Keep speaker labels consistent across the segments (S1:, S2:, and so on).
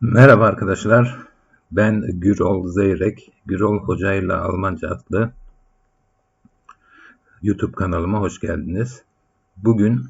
S1: Merhaba arkadaşlar. Ben Gürol Zeyrek. Gürol Hoca ile Almanca adlı YouTube kanalıma hoş geldiniz. Bugün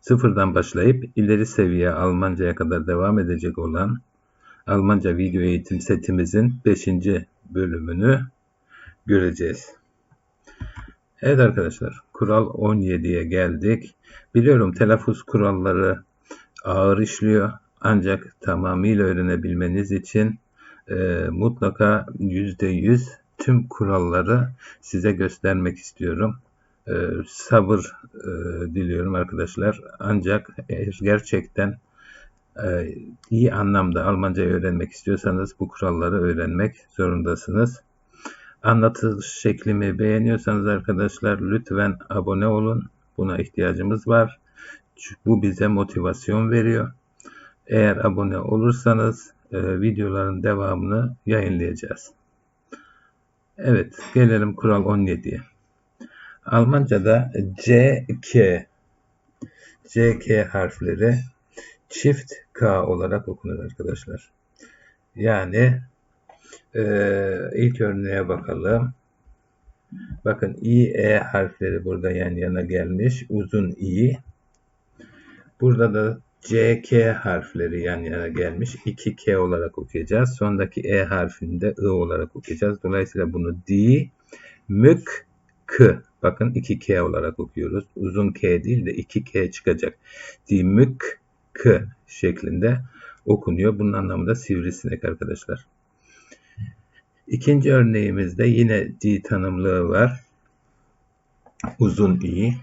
S1: sıfırdan başlayıp ileri seviye Almanca'ya kadar devam edecek olan Almanca video eğitim setimizin 5. bölümünü göreceğiz. Evet arkadaşlar, kural 17'ye geldik. Biliyorum telaffuz kuralları ağır işliyor ancak tamamıyla öğrenebilmeniz için e, mutlaka %100 tüm kuralları size göstermek istiyorum. E, sabır e, diliyorum arkadaşlar. Ancak eğer gerçekten e, iyi anlamda Almanca öğrenmek istiyorsanız bu kuralları öğrenmek zorundasınız. Anlatış şeklimi beğeniyorsanız arkadaşlar lütfen abone olun. Buna ihtiyacımız var. Bu bize motivasyon veriyor. Eğer abone olursanız e, videoların devamını yayınlayacağız. Evet, gelelim kural 17'ye. Almanca'da CK CK harfleri çift K olarak okunur arkadaşlar. Yani e, ilk örneğe bakalım. Bakın I, E harfleri burada yan yana gelmiş. Uzun I. Burada da CK harfleri yan yana gelmiş. 2K olarak okuyacağız. Sondaki E harfini de I olarak okuyacağız. Dolayısıyla bunu D, mük, K. Bakın 2K olarak okuyoruz. Uzun K değil de 2K çıkacak. D, mük, K şeklinde okunuyor. Bunun anlamı da sivrisinek arkadaşlar. İkinci örneğimizde yine D tanımlığı var. Uzun I.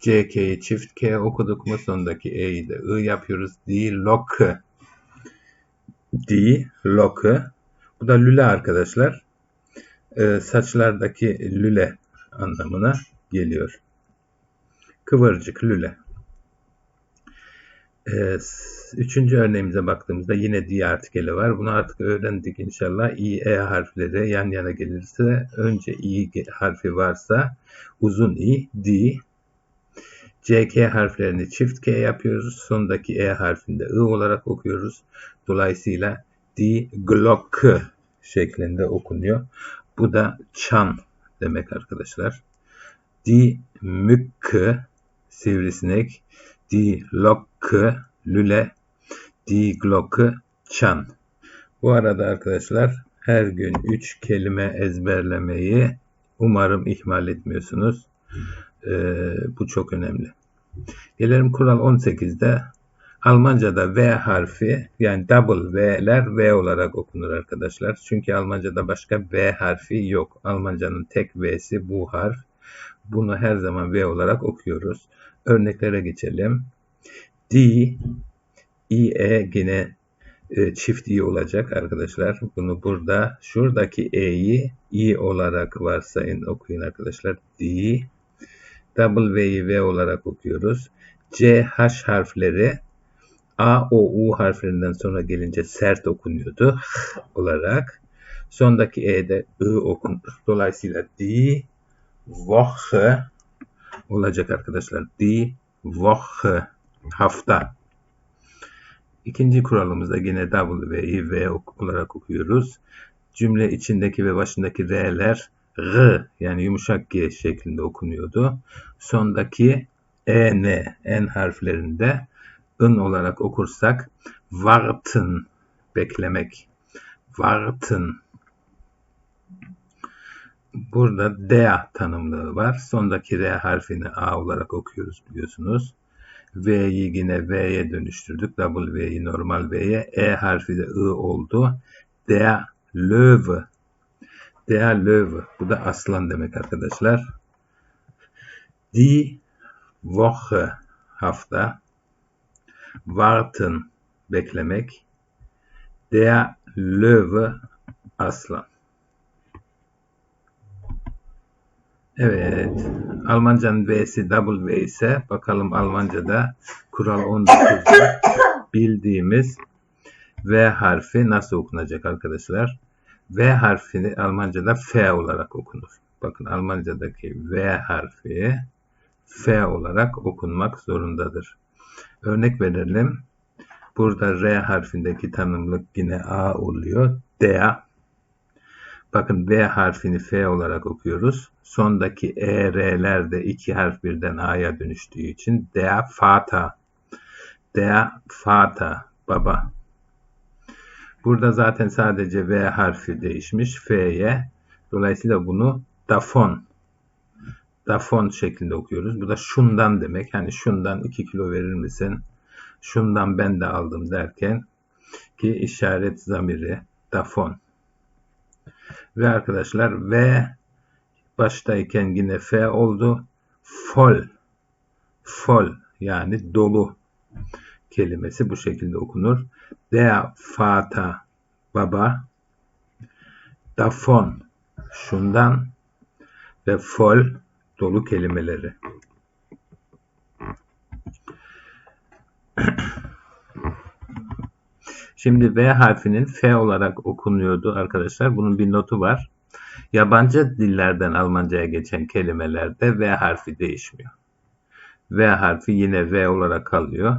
S1: CK'yi çift K okuduk mu sondaki E'yi de I yapıyoruz. D lock. D lock. Bu da lüle arkadaşlar. Ee, saçlardaki lüle anlamına geliyor. Kıvırcık lüle. Ee, üçüncü örneğimize baktığımızda yine D artikeli var. Bunu artık öğrendik inşallah. I, E harfleri yan yana gelirse önce I harfi varsa uzun I, D CK harflerini çift K yapıyoruz. Sondaki E harfinde I olarak okuyoruz. Dolayısıyla D Glock şeklinde okunuyor. Bu da çan demek arkadaşlar. D Mücke sivrisinek. D Locke lüle. D Glocke çan. Bu arada arkadaşlar her gün 3 kelime ezberlemeyi umarım ihmal etmiyorsunuz. Ee, bu çok önemli. Gelelim kural 18'de. Almanca'da V harfi yani double V'ler V olarak okunur arkadaşlar. Çünkü Almanca'da başka V harfi yok. Almanca'nın tek V'si bu harf. Bunu her zaman V olarak okuyoruz. Örneklere geçelim. D, I, E yine e, çift i olacak arkadaşlar. Bunu burada şuradaki e'yi i olarak varsayın okuyun arkadaşlar. D W'yi V olarak okuyoruz. C, H harfleri A, O, U harflerinden sonra gelince sert okunuyordu. H olarak. Sondaki E'de I okunur. Dolayısıyla D, Woche olacak arkadaşlar. D, Woche hafta. İkinci kuralımızda yine W'yi V olarak okuyoruz. Cümle içindeki ve başındaki R'ler R yani yumuşak G şeklinde okunuyordu. Sondaki E, N, N harflerinde ın olarak okursak warten, beklemek. Warten. Burada D tanımlığı var. Sondaki R harfini A olarak okuyoruz biliyorsunuz. V'yi yine V'ye dönüştürdük. W'yi normal V'ye. E harfi de I oldu. D, Löwe Der Löwe. Bu da aslan demek arkadaşlar. Die Woche hafta. Warten beklemek. Der Löwe aslan. Evet. Almancanın V'si V ise bakalım Almanca'da kural 19'da bildiğimiz V harfi nasıl okunacak arkadaşlar? V harfini Almanca'da F olarak okunur. Bakın Almanca'daki V harfi F olarak okunmak zorundadır. Örnek verelim. Burada R harfindeki tanımlık yine A oluyor. Der. Bakın V harfini F olarak okuyoruz. Sondaki E, R'ler de iki harf birden A'ya dönüştüğü için der Vater. Der Vater. Baba. Burada zaten sadece V harfi değişmiş. F'ye. Dolayısıyla bunu davon. Davon şeklinde okuyoruz. Bu da şundan demek. Hani şundan 2 kilo verir misin? Şundan ben de aldım derken ki işaret zamiri davon. Ve arkadaşlar V baştayken yine F oldu. Fol. Fol yani dolu kelimesi bu şekilde okunur. Der Vater baba davon şundan ve fol dolu kelimeleri. Şimdi V harfinin F olarak okunuyordu arkadaşlar. Bunun bir notu var. Yabancı dillerden Almanca'ya geçen kelimelerde V harfi değişmiyor. V harfi yine V olarak kalıyor.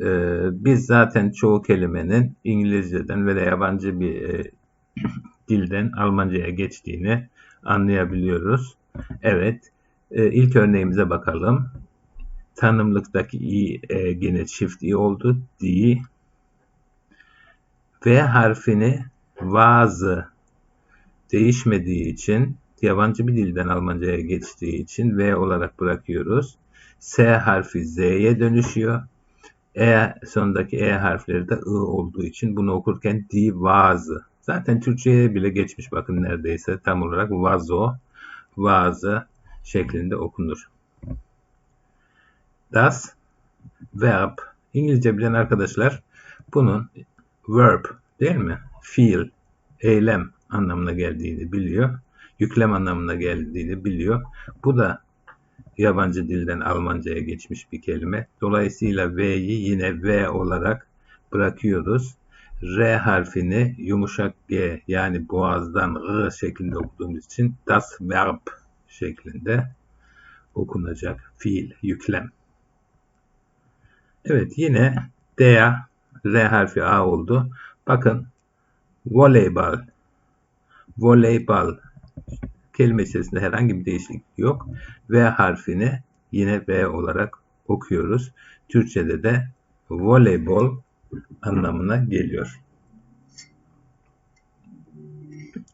S1: Ee, biz zaten çoğu kelimenin İngilizceden ve de yabancı bir e, dilden Almanca'ya geçtiğini anlayabiliyoruz. Evet, e, ilk örneğimize bakalım. Tanımlıktaki i e, yine çift i oldu. D. V harfini vazı değişmediği için yabancı bir dilden Almanca'ya geçtiği için V olarak bırakıyoruz. S harfi Z'ye dönüşüyor. E sondaki E harfleri de I olduğu için bunu okurken D vazı. Zaten Türkçe'ye bile geçmiş bakın neredeyse tam olarak vazo, vazı şeklinde okunur. Das verb. İngilizce bilen arkadaşlar bunun verb değil mi? Fiil, eylem anlamına geldiğini biliyor. Yüklem anlamına geldiğini biliyor. Bu da yabancı dilden Almanca'ya geçmiş bir kelime. Dolayısıyla V'yi yine V olarak bırakıyoruz. R harfini yumuşak G yani boğazdan R şeklinde okuduğumuz için das Verb şeklinde okunacak fiil, yüklem. Evet yine D, R harfi A oldu. Bakın voleybol, voleybol kelime içerisinde herhangi bir değişiklik yok. V harfini yine V olarak okuyoruz. Türkçede de voleybol anlamına geliyor.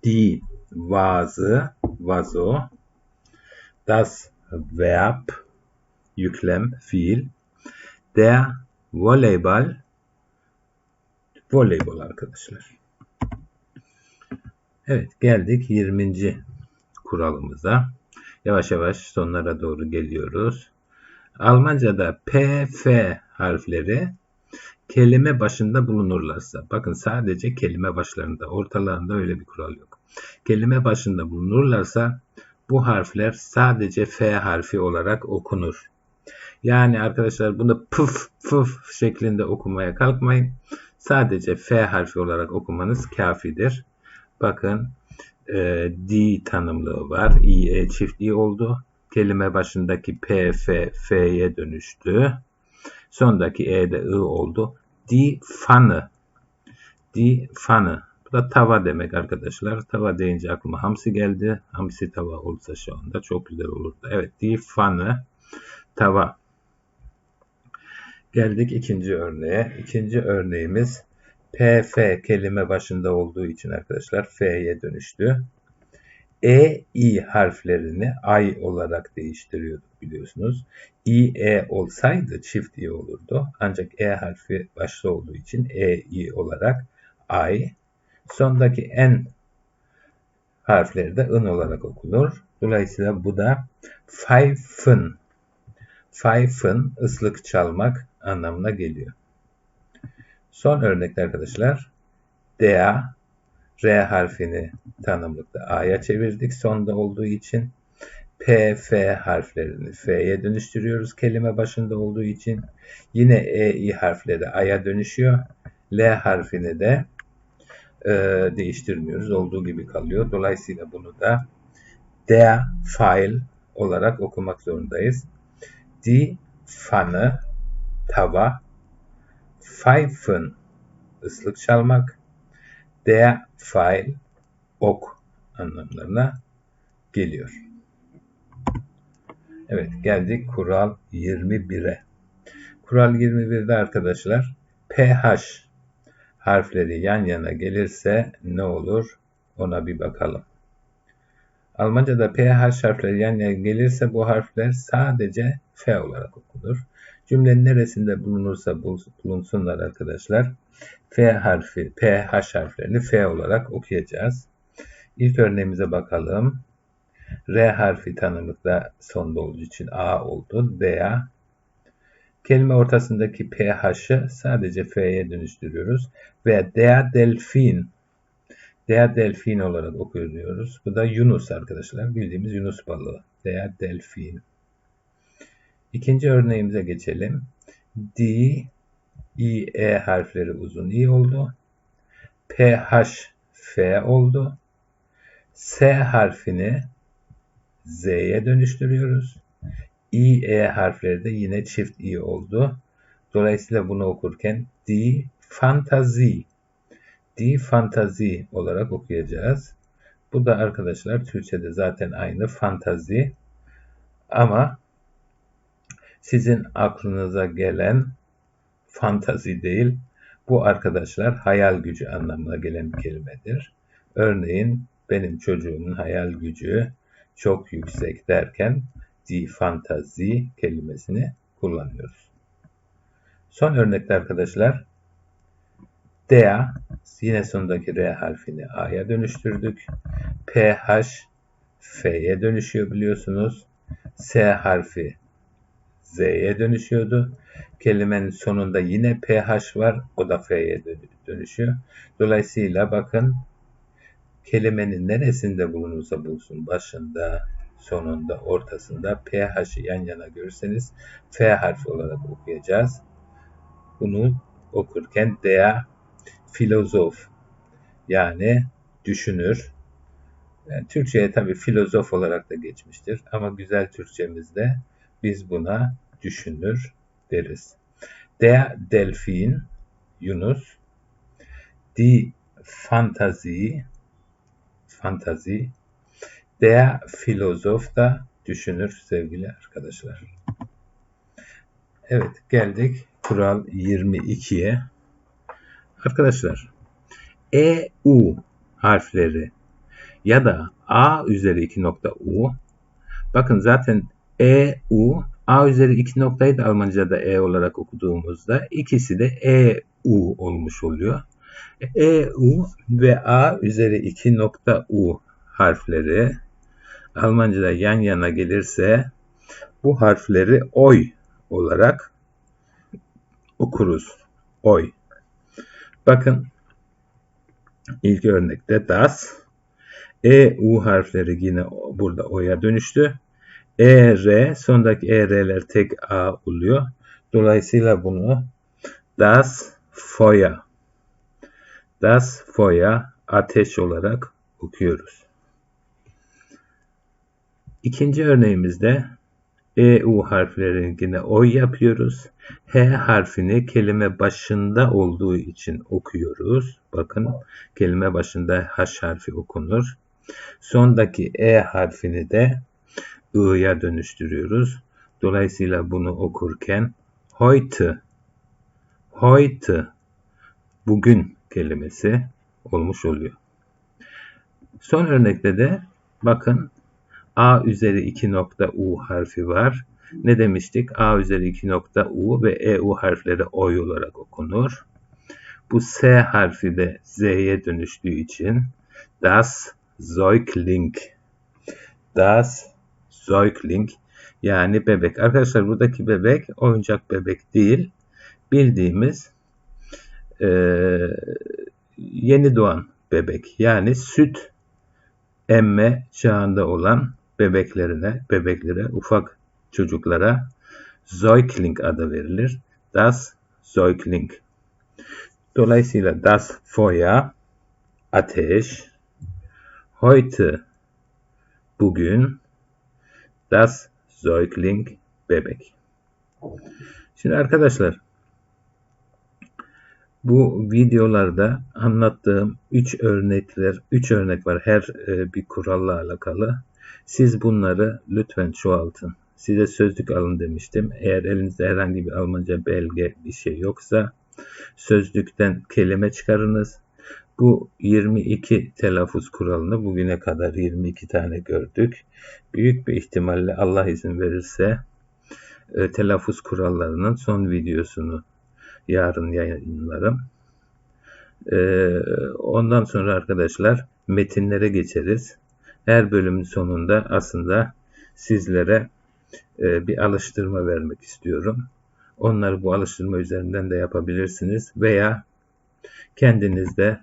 S1: Die Vase, vazo, das Verb, yüklem, fiil, der Volleyball, voleybol arkadaşlar. Evet geldik 20. kuralımıza. Yavaş yavaş sonlara doğru geliyoruz. Almanca'da P, F harfleri kelime başında bulunurlarsa, bakın sadece kelime başlarında, ortalarında öyle bir kural yok. Kelime başında bulunurlarsa bu harfler sadece F harfi olarak okunur. Yani arkadaşlar bunu pıf pıf şeklinde okumaya kalkmayın. Sadece F harfi olarak okumanız kafidir. Bakın e, D tanımlığı var. I, E çift I oldu. Kelime başındaki P, F, F'ye dönüştü. Sondaki E de I oldu. Die Pfanne. Die Pfanne. Bu da tava demek arkadaşlar. Tava deyince aklıma hamsi geldi. Hamsi tava olsa şu anda çok güzel olurdu. Evet die Pfanne. Tava. Geldik ikinci örneğe. İkinci örneğimiz PF kelime başında olduğu için arkadaşlar F'ye dönüştü. E, I harflerini I olarak değiştiriyorduk biliyorsunuz. I, E olsaydı çift I olurdu. Ancak E harfi başta olduğu için E, I olarak I. Sondaki N harfleri de ın olarak okunur. Dolayısıyla bu da pfeifen. Pfeifen ıslık çalmak anlamına geliyor. Son örnekte arkadaşlar. Dea R harfini tanımlıkta A'ya çevirdik sonda olduğu için. P, F harflerini F'ye dönüştürüyoruz kelime başında olduğu için. Yine E, I harfleri A'ya dönüşüyor. L harfini de e, değiştirmiyoruz. Olduğu gibi kalıyor. Dolayısıyla bunu da der Pfeil olarak okumak zorundayız. Die Pfanne, tava, Pfeifen, ıslık çalmak, der Pfeil, ok anlamlarına geliyor. Evet geldik kural 21'e. Kural 21'de arkadaşlar pH harfleri yan yana gelirse ne olur ona bir bakalım. Almanca'da pH harfleri yan yana gelirse bu harfler sadece F olarak okunur. Cümlenin neresinde bulunursa bulunsunlar arkadaşlar. F harfi, pH harflerini F olarak okuyacağız. İlk örneğimize bakalım. R harfi tanımlıkta sonda olduğu için A oldu. Dea. Kelime ortasındaki PH'ı sadece F'ye dönüştürüyoruz. Ve Dea Delfin. Dea Delfin olarak okuyoruz. Bu da Yunus arkadaşlar. Bildiğimiz Yunus balığı. Dea Delfin. İkinci örneğimize geçelim. D, I, E harfleri uzun I oldu. PH, F oldu. S harfini Z'ye dönüştürüyoruz. I, E harfleri de yine çift I oldu. Dolayısıyla bunu okurken D fantazi D fantazi olarak okuyacağız. Bu da arkadaşlar Türkçe'de zaten aynı fantazi. Ama sizin aklınıza gelen fantazi değil, bu arkadaşlar hayal gücü anlamına gelen bir kelimedir. Örneğin benim çocuğumun hayal gücü çok yüksek derken die Fantasie kelimesini kullanıyoruz. Son örnekte arkadaşlar der yine sonundaki R harfini A'ya dönüştürdük. PH F'ye dönüşüyor biliyorsunuz. S harfi Z'ye dönüşüyordu. Kelimenin sonunda yine PH var. O da F'ye dönüşüyor. Dolayısıyla bakın kelimenin neresinde bulunursa bulunsun başında, sonunda, ortasında PH'ı yan yana görürseniz F harfi olarak okuyacağız. Bunu okurken dea filozof yani düşünür. Yani Türkçe'ye tabi filozof olarak da geçmiştir ama güzel Türkçemizde biz buna düşünür deriz. Der Delfin Yunus Die Fantasie Fantasie Der Filozof da düşünür sevgili arkadaşlar. Evet geldik kural 22'ye. Arkadaşlar E, U harfleri ya da A üzeri 2 nokta U bakın zaten E, U A üzeri 2 noktayı da Almanca'da E olarak okuduğumuzda ikisi de E, U olmuş oluyor. E, U ve A üzeri 2 nokta U harfleri Almanca'da yan yana gelirse bu harfleri oy olarak okuruz. Oy. Bakın ilk örnekte das. E, U harfleri yine burada O'ya dönüştü. E, R, sondaki E, R'ler tek A oluyor. Dolayısıyla bunu das Feuer, das Feuer ateş olarak okuyoruz. İkinci örneğimizde E, U harflerini yine oy yapıyoruz. H harfini kelime başında olduğu için okuyoruz. Bakın kelime başında H harfi okunur. Sondaki E harfini de I'ya dönüştürüyoruz. Dolayısıyla bunu okurken heute, heute, bugün kelimesi olmuş oluyor. Son örnekte de bakın A üzeri 2 nokta U harfi var. Ne demiştik? A üzeri 2 nokta U ve EU harfleri oy olarak okunur. Bu S harfi de Z'ye dönüştüğü için das Säugling. Das Säugling yani bebek. Arkadaşlar buradaki bebek oyuncak bebek değil. Bildiğimiz e, yeni doğan bebek. Yani süt emme çağında olan bebeklerine, bebeklere, ufak çocuklara Säugling adı verilir. Das Säugling. Dolayısıyla das Feuer ateş, heute, bugün, das Säugling, bebek. Şimdi arkadaşlar, bu videolarda anlattığım 3 örnekler, 3 örnek var her e, bir kuralla alakalı. Siz bunları lütfen çoğaltın. Size sözlük alın demiştim. Eğer elinizde herhangi bir Almanca belge bir şey yoksa sözlükten kelime çıkarınız. Bu 22 telaffuz kuralını bugüne kadar 22 tane gördük. Büyük bir ihtimalle Allah izin verirse e, telaffuz kurallarının son videosunu yarın yayınlarım. E, ondan sonra arkadaşlar metinlere geçeriz. Her bölümün sonunda aslında sizlere e, bir alıştırma vermek istiyorum. Onları bu alıştırma üzerinden de yapabilirsiniz veya kendiniz de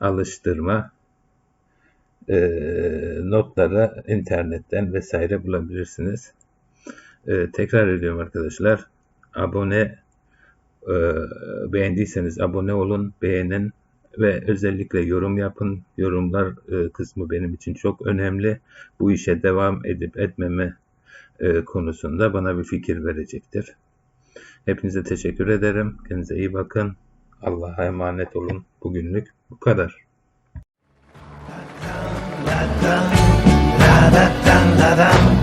S1: alıştırma e, notları internetten vesaire bulabilirsiniz. E, tekrar ediyorum arkadaşlar. Abone e, beğendiyseniz abone olun, beğenin ve özellikle yorum yapın. Yorumlar e, kısmı benim için çok önemli. Bu işe devam edip etmeme e, konusunda bana bir fikir verecektir. Hepinize teşekkür ederim. Kendinize iyi bakın. Allah'a emanet olun. Bugünlük bu kadar.
S2: La dam, la dam, la dam, la dam.